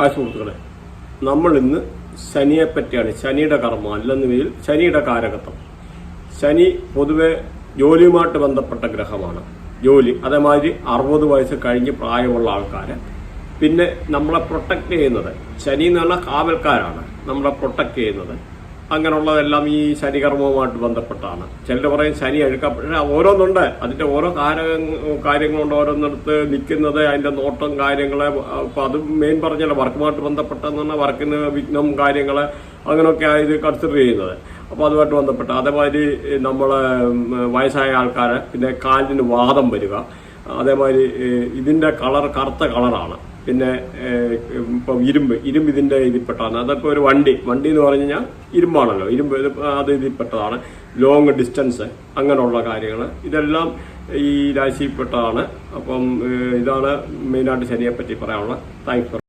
ആ സുഹൃത്തുക്കളെ. നമ്മൾ ഇന്ന് ശനിയെ പറ്റിയാണ് ശനിയുടെ കർമ്മം അല്ലെന്നുവെങ്കിൽ ശനിയുടെ കാരകത്വം. ശനി പൊതുവെ ജോലിയുമായിട്ട് ബന്ധപ്പെട്ട ഗ്രഹമാണ്. ജോലി അതേമാതിരി അറുപത് വയസ്സ് കഴിഞ്ഞ് പ്രായമുള്ള ആൾക്കാര്. പിന്നെ നമ്മളെ പ്രൊട്ടക്ട് ചെയ്യുന്നത് ശനി എന്നുള്ള കാവൽക്കാരാണ് നമ്മളെ പ്രൊട്ടക്ട് ചെയ്യുന്നത്. അങ്ങനെയുള്ളതെല്ലാം ഈ ശനികർമ്മവുമായിട്ട് ബന്ധപ്പെട്ടാണ്. ചിലർ പറയും ശനി അഴുക്ക. ഓരോന്നുണ്ട്. അതിന്റെ ഓരോ കാര കാര്യങ്ങളുണ്ട് ഓരോന്നിടത്ത് നിൽക്കുന്നത് അതിന്റെ നോട്ടം കാര്യങ്ങൾ അപ്പൊ അത് മെയിൻ പറഞ്ഞല്ലോ വർക്കുമായിട്ട് ബന്ധപ്പെട്ടെന്ന് പറഞ്ഞാൽ വർക്കിന് വിഘ്നം കാര്യങ്ങൾ അങ്ങനെയൊക്കെ ഇത് കൺസിഡർ ചെയ്യുന്നത്. അപ്പൊ അതുമായിട്ട് ബന്ധപ്പെട്ട അതേമാതിരി നമ്മൾ വയസ്സായ ആൾക്കാരെ പിന്നെ കാലിന് വാദം വരിക. അതേമാതിരി ഇതിന്റെ കളർ കറുത്ത കളറാണ്. പിന്നെ ഇപ്പം ഇരുമ്പ് ഇരുമ്പ് ഇതിന്റെ ഇതിൽപ്പെട്ടതാണ്. അതൊക്കെ ഒരു വണ്ടി വണ്ടി എന്ന് പറഞ്ഞു കഴിഞ്ഞാൽ ഇരുമ്പാണല്ലോ. ഇരുമ്പ് അത് ഇതിൽപ്പെട്ടതാണ്. ലോങ് ഡിസ്റ്റൻസ് അങ്ങനെയുള്ള കാര്യങ്ങൾ. ഇതെല്ലാം ഈ രാശിയിൽപ്പെട്ടതാണ്. അപ്പം ഇതാണ് മെയിനായിട്ട് ശനിയെപ്പറ്റി പറയാനുള്ള താങ്ക്സ്